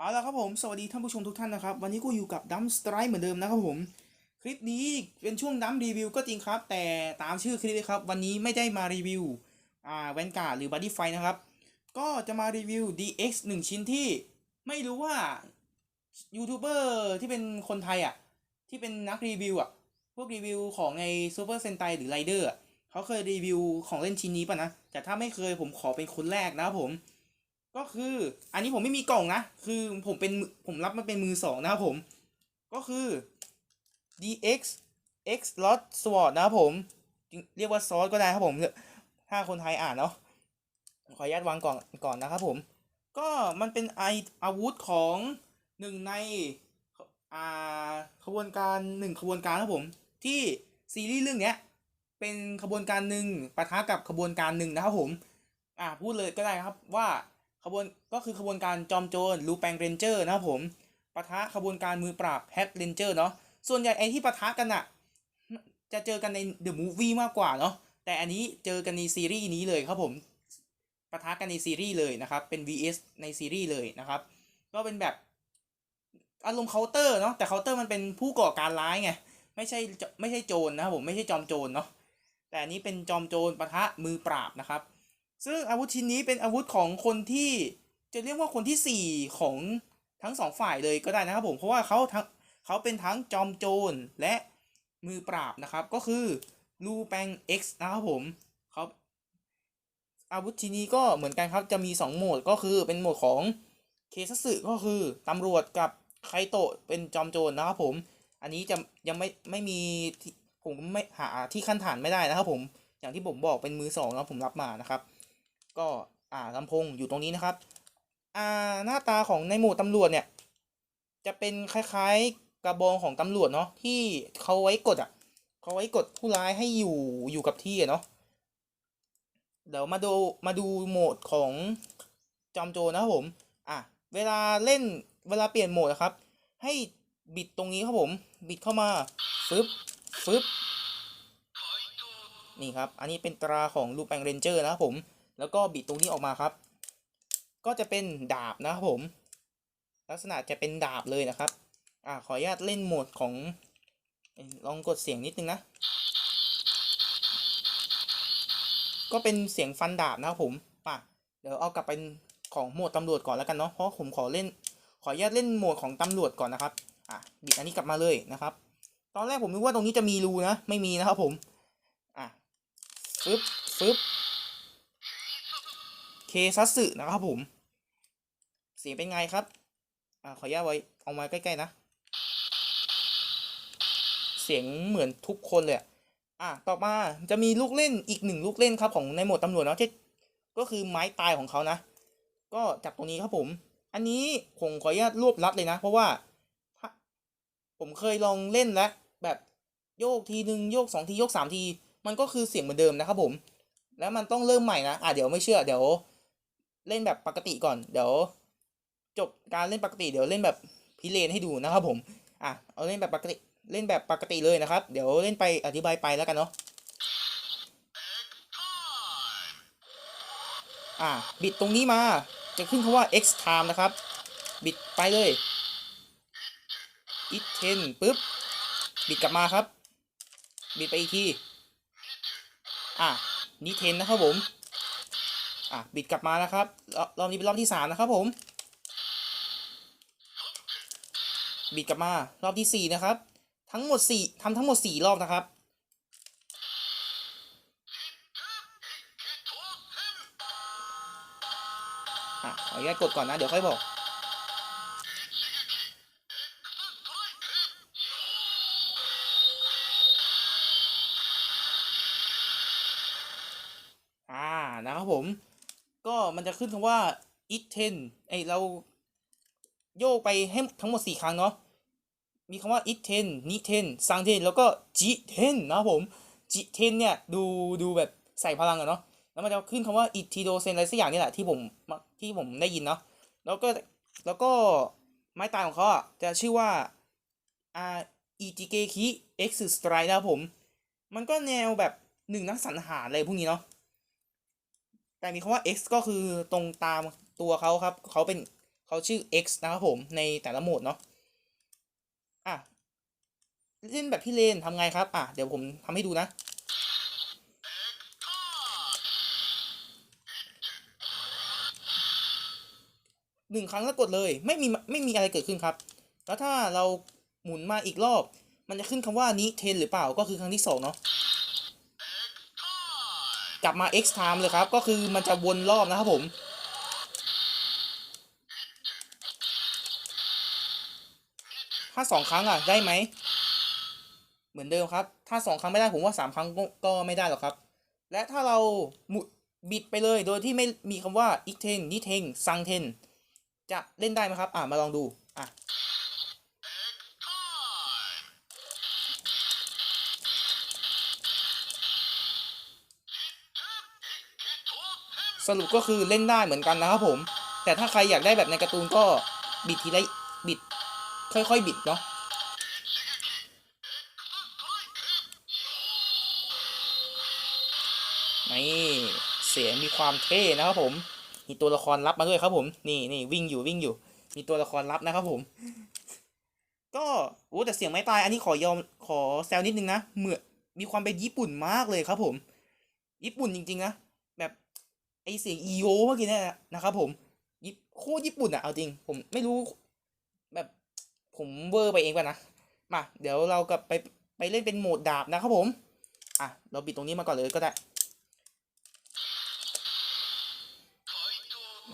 เอาละครับผม สวัสดีท่านผู้ชมทุกท่านนะครับ วันนี้ก็อยู่กับดัมสไตร์เหมือนเดิมนะครับผม คลิปนี้เป็นช่วงดัมรีวิวก็จริงครับ แต่ตามชื่อคลิปเลยครับ วันนี้ไม่ได้มารีวิวอ่าแวนการ์ดหรือบัดดี้ไฟนะครับ ก็จะมารีวิว DX 1 ชิ้นที่ไม่รู้ว่ายูทูบเบอร์ที่เป็นคนไทยอะ ที่เป็นนักรีวิวอะ พวกรีวิวของในซูเปอร์เซนไตหรือไรเดอร์เขาเคยรีวิวของเล่นชิ้นนี้ป่ะนะ แต่ถ้าไม่เคยผมขอเป็นคนแรกนะครับผม ก็คือ อันนี้ผมไม่มีกล่องนะ คือผมเป็นมือผมรับมาเป็นมือสองนะครับผม ก็คือ DX X Lot Sword นะครับผม เรียกว่าซอสก็ได้ครับผม ถ้าคนไทยอ่านเนาะ ขออนุญาตวางก่อนก่อนนะครับผม ก็มันเป็นไออาวุธของหนึ่งในอ่าขบวนการหนึ่งขบวนการครับผม ที่ซีรีส์เรื่องเนี้ยเป็นขบวนการหนึ่งปะทะกับขบวนการหนึ่งนะครับผม อ่าพูดเลยก็ได้ครับว่า ขบวนก็คือขบวนการจอมโจรลูแปงเรนเจอร์นะครับผมปะทะขบวนการมือปราบแฮกเรนเจอร์เนาะส่วนใหญ่ไอที่ปะทะกันอะจะเจอกันในเดอะมูฟวี่มากกว่าเนาะแต่อันนี้เจอกันในซีรีส์นี้เลยครับผมปะทะกันในซีรีส์เลยนะครับ เป็น vs ในซีรีส์เลยนะครับ ก็เป็นแบบอารมณ์เคาน์เตอร์เนาะแต่เคาน์เตอร์มันเป็นผู้ก่อการร้ายไงไม่ใช่ไม่ใช่โจรนะครับผมไม่ใช่จอมโจรเนาะแต่อันนี้เป็นจอมโจรปะทะมือปราบนะครับ ซึ่งอาวุธชิ้นนี้เป็นอาวุธของคนที่จะเรียกว่าคนที่ 4 ของทั้งสองฝ่ายเลยก็ได้นะครับผมเพราะว่าเขาทั้งเขาเป็นทั้งจอมโจรและมือปราบนะครับ ก็คือลูแปง X นะครับผมเขาอาวุธชิ้นนี้ก็เหมือนกันครับจะมี 2 โหมดก็คือเป็นโหมดของเคซัสึก็คือตำรวจกับไคโตะเป็นจอมโจรนะครับผม อันนี้จะยังไม่ไม่มีที่ผมไม่หาที่ขั้นฐานไม่ได้นะครับผมอย่างที่ผมบอกเป็นมือสองนะผมรับมานะครับ ก็อ่าลำโพงอยู่ตรงนี้นะครับ อ่าหน้าตาของในหมู่ตำรวจเนี่ย จะเป็นคล้ายๆกระบองของตำรวจเนาะที่เขาไว้กดอะเขาไว้กดผู้ร้ายให้อยู่อยู่กับที่เนาะเดี๋ยวมาดูมาดูโหมดของจอมโจรนะครับผม อะ เวลาเล่นเวลาเปลี่ยนโหมดนะครับ ให้บิดตรงนี้ครับผม บิดเข้ามาฟึบฟึบนี่ครับ อันนี้เป็นตราของลูแปงเรนเจอร์นะครับผม แล้วก็บิดตรงนี้ออกมาครับ ก็จะเป็นดาบนะครับผม ลักษณะจะเป็นดาบเลยนะครับ อ่าขออนุญาตเล่นโหมดของ ลองกดเสียงนิดนึงนะ ก็เป็นเสียงฟันดาบนะครับผมป่ะเดี๋ยวเอากลับเป็นของโหมดตำรวจก่อนแล้วกันเนาะ เพราะผมขอเล่น ขออนุญาตเล่นโหมดของตำรวจก่อนนะครับ อะบิดอันนี้กลับมาเลยนะครับ ตอนแรกผมนึกว่าตรงนี้จะมีรูนะ ไม่มีนะครับผม อะฟึบฟึบ ซัตสึนะครับผม เสียงเป็นไงครับอ่าขออนุญาตไว้เอามาใกล้ๆนะ เสียงเหมือนทุกคนเลยอะอะต่อมาจะมีลูกเล่นอีกหนึ่งลูกเล่นครับของในโหมดตำรวจเนาะที่ก็คือไม้ตายของเขานะ ก็จับตรงนี้ครับผม อันนี้ผมขออนุญาตรวบรัดเลยนะ เพราะว่าถ้าผมเคยลองเล่นแล้วแบบโยกทีหนึ่งโยกสองทีโยกสามที มันก็คือเสียงเหมือนเดิมนะครับผม แล้วมันต้องเริ่มใหม่นะ อะเดี๋ยวไม่เชื่อเดี๋ยว เล่นแบบปกติก่อน เดี๋ยว จบการเล่นปกติเดี๋ยวเล่นแบบพิเรนให้ดูนะครับผม อะ เอาเล่นแบบปกติ เล่นแบบปกติเลยนะครับ เดี๋ยวเล่นไปอธิบายไปแล้วกันเนาะ อะ บิดตรงนี้มา จะขึ้นคำว่า x time นะครับ บิดไปเลย it 10ปึ๊บ บิดกลับมาครับ บิดไปอีกที อะ นี่10นะครับผม อะบิดกลับมานะครับรอบนี้เป็นรอบที่สามนะครับผมบิดกลับมารอบที่สี่นะครับ ทั้งหมดสี่ทำทั้งหมดสี่รอบนะครับอะขออนุญาตกดก่อนนะ เดี๋ยวค่อยบอกอ่านะครับผม ก็มันจะขึ้นคำว่า it ten ไอเราโยกไปให้ทั้งหมด 4 ครั้งเนาะ มีคำว่า it ten ni ten sang ten แล้วก็ ji ten นะผม ji ten เนี่ย ดูดูแบบใส่พลังอะเนาะ แล้วมันจะขึ้นคำว่า itido sen อะไรสักอย่างนี่แหละที่ผมที่ผมได้ยินเนาะ แล้วก็แล้วก็ไม้ตายของเขาอะจะชื่อว่าอ่า ijigeki x strike นะครับผม มันก็แนวแบบหนึ่งนักสังหาอะไรพวกนี้เนาะ แต่มีคำว่า x ก็คือตรงตามตัวเขาครับ เขาเป็นเขาชื่อ X นะครับผมในแต่ละโหมดเนาะอะเล่นแบบพี่เลนทำไงครับ อะ เดี๋ยวผมทำให้ดูนะ หนึ่งครั้งแล้วกดเลย ไม่มีไม่มีอะไรเกิดขึ้นครับ แล้วถ้าเราหมุนมาอีกรอบ มันจะขึ้นคำว่านี้เทนหรือเปล่าก็คือครั้งที่สองเนาะ กลับมา x time เลยครับ ก็คือมันจะวนรอบนะครับผมถ้าสองครั้งอะได้ไหมเหมือนเดิมครับ ถ้าสองครั้งไม่ได้ผมว่าสามครั้งก็ไม่ได้หรอกครับ และถ้าเราหมุบิดไปเลยโดยที่ไม่มีคำว่าอีกเทนนิเทงซังเทนจะเล่นได้ไหมครับ อ่ามาลองดูอะ สรุปก็คือเล่นได้เหมือนกันนะครับผม แต่ถ้าใครอยากได้แบบในการ์ตูนก็บิดทีละบิด ค่อยๆ บิดเนาะนี่เสียงมีความเท่นะครับผม มีตัวละครลับมาด้วยครับผม นี่นี่วิ่งอยู่วิ่งอยู่ มีตัวละครลับนะครับผม ก็โอ้แต่เสียงไม่ตายอันนี้ขอยอมขอแซวนิดนึงนะเหมือนมีความเป็นญี่ปุ่นมากเลยครับผม ญี่ปุ่นจริงๆนะ ไอเสียงอีโอเมื่อกี้เนี่ยนะครับผมยิโคตรญี่ปุ่นอะเอาจริง ผมไม่รู้แบบผมเวอร์ไปเองป่ะนะ มาเดี๋ยวเรากลับไปไปเล่นเป็นโหมดดาบนะครับผม อะ เราบิดตรงนี้มาก่อนเลยก็ได้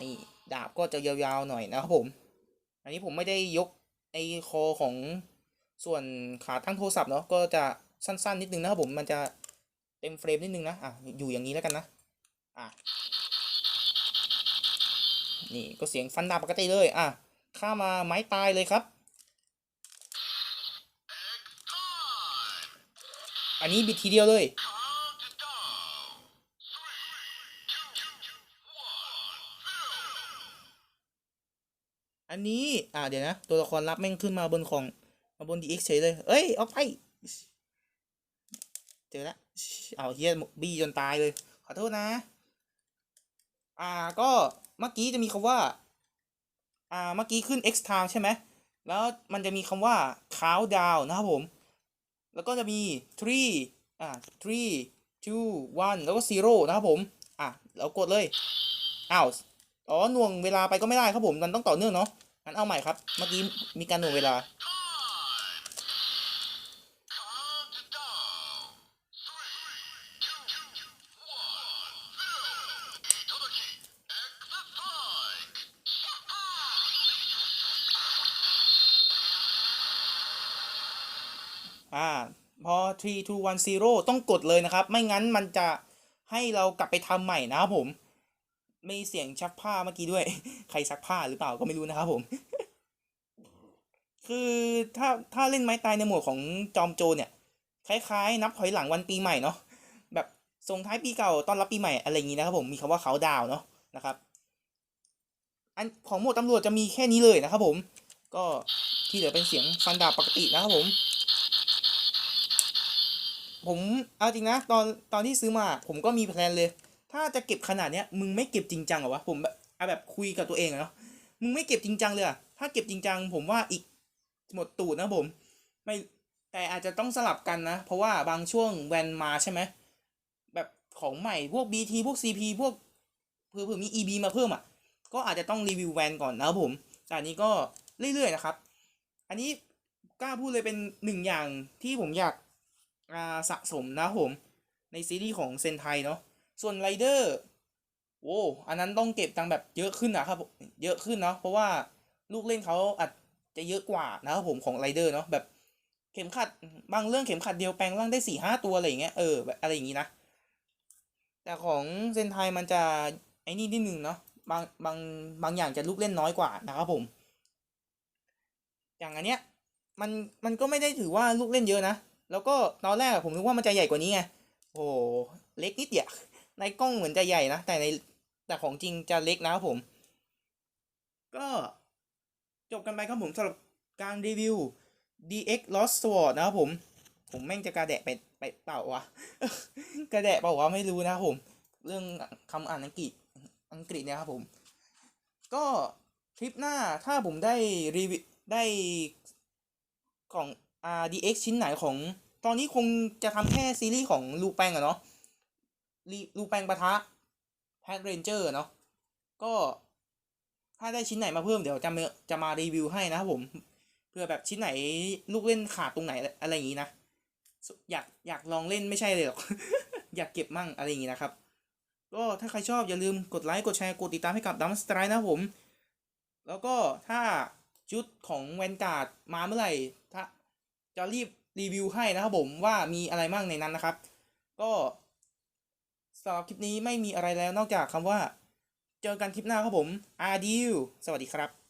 นี่ดาบก็จะยาวๆหน่อยนะครับผม อันนี้ผมไม่ได้ยกไอคอของส่วนขาตั้งโทรศัพท์เนาะก็จะสั้นๆนิดนึงนะครับผมมันจะเต็มเฟรมนิดนึงนะ อะอยู่อย่างนี้แล้วกันนะ อะนี่ก็เสียงฟันดาบปกติเลย อะข้ามาไม้ตายเลยครับ อันนี้บิดทีเดียวเลย อันนี้ อ่าเดี๋ยวนะ ตัวละครลับแม่งขึ้นมาบนของ มาบน DX เฉยเลย เอ้ย ออกไป เจอแล้วเอาเฮียบี้จนตายเลย ขอโทษนะ อ่าก็เมื่อกี้จะมีคำว่าอ่าเมื่อกี้ขึ้น x time ใช่ไหมแล้วมันจะมีคำว่า count down นะครับผม แล้วก็จะมี three อ่า three two one แล้วก็ zero นะครับผมอะเรากดเลยอ้าวอ๋อหน่วงเวลาไปก็ไม่ได้ครับผมมันต้องต่อเนื่องเนาะงั้นเอาใหม่ครับ เมื่อกี้มีการหน่วงเวลา อ่าพอ three two one zero ต้องกดเลยนะครับ ไม่งั้นมันจะให้เรากลับไปทำใหม่นะครับผม มีเสียงชักผ้าเมื่อกี้ด้วย ใครซักผ้าหรือเปล่าก็ไม่รู้นะครับผม คือถ้าถ้าเล่นไม้ตายในหมวดของจอมโจรเนี่ย คล้ายๆ นับถอยหลังวันปีใหม่เนาะ แบบส่งท้ายปีเก่าต้อนรับปีใหม่อะไรอย่างนี้นะครับผม มีคำว่าเขาดาวเนาะนะครับ อันของหมวดตำรวจจะมีแค่นี้เลยนะครับผม ก็ที่เหลือเป็นเสียงฟันดาบปกตินะครับผม ผมเอาจริงนะตอนตอนที่ซื้อมาผมก็มีแพลนเลย ถ้าจะเก็บขนาดเนี้ยมึงไม่เก็บจริงจังเหรอวะผมแบบเอาแบบคุยกับตัวเองอะเนาะมึงไม่เก็บจริงจังเลยอะถ้าเก็บจริงจังผมว่าอีกหมดตูดนะผมไม่แต่อาจจะต้องสลับกันนะ เพราะว่าบางช่วงแวนมาใช่ไหมแบบของใหม่พวก BT พวก CP พวกเผื่อๆมี EB มาเพิ่มอะก็อาจจะต้องรีวิวแวนก่อนนะครับผมแต่นนี้ก็เรื่อยๆนะครับ อันนี้กล้าพูดเลยเป็นหนึ่งอย่างที่ผมอยาก อ่าสะสมนะผม ในซีรีส์ของเซนไทเนาะส่วนไรเดอร์โว้อันนั้นต้องเก็บตังแบบเยอะขึ้นนะครับเยอะขึ้นเนาะเพราะว่าลูกเล่นเขาอาจจะเยอะกว่านะครับผมของไรเดอร์เนาะแบบเข็มขัดบางเรื่องเข็มขัดเดียวแปลงร่างได้สี่ห้าตัวอะไรอย่างเงี้ยเออแบบอะไรอย่างงี้นะแต่ของเซนไทมันจะไอ้นี่นิดนึงเนาะบางบางบางอย่างจะลูกเล่นน้อยกว่านะครับผม อย่างอันเนี้ยมันมันก็ไม่ได้ถือว่าลูกเล่นเยอะนะ แล้วก็ตอนแรกผมนึกว่ามันจะใหญ่กว่านี้ไงโอ้เล็กนิดเดียวในกล้องเหมือนจะใหญ่นะ แต่ในแต่ของจริงจะเล็กนะครับผม ก็จบกันไปครับผมสำหรับการรีวิว DX Lost Sword นะครับผม ผมแม่งจะกระแดะไปไปเปล่าวะกระแดะเปล่าวะไม่รู้นะครับผม เรื่องคำอ่านอังกฤษอังกฤษเนี่ยครับผม ก็คลิปหน้าถ้าผมได้รีวิวได้ของ อ่า DX ชิ้นไหนของ ตอนนี้คงจะทำแค่ซีรีส์ของลูแปงอะเนาะลูแปงปะทะแพทเรนเจอร์เนาะก็ถ้าได้ชิ้นไหนมาเพิ่มเดี๋ยวจะมาจะมารีวิวให้นะครับผมเพื่อแบบชิ้นไหนลูกเล่นขาดตรงไหนอะไรอย่างงี้นะอยากอยากลองเล่นไม่ใช่เลยหรอก อยากเก็บมั่งอะไรอย่างงี้นะครับ ก็ถ้าใครชอบอย่าลืมกดไลค์กดแชร์กดติดตามให้กับดัมสไตร์นะผม แล้วก็ถ้าชุดของแวนการ์ดมาเมื่อไหร่ถ้า จะรีบรีวิวให้นะครับผมว่ามีอะไรบ้างในนั้นนะครับ ก็สำหรับคลิปนี้ไม่มีอะไรแล้วนอกจากคำว่า เจอกันคลิปหน้าครับผมอาดิวสวัสดีครับ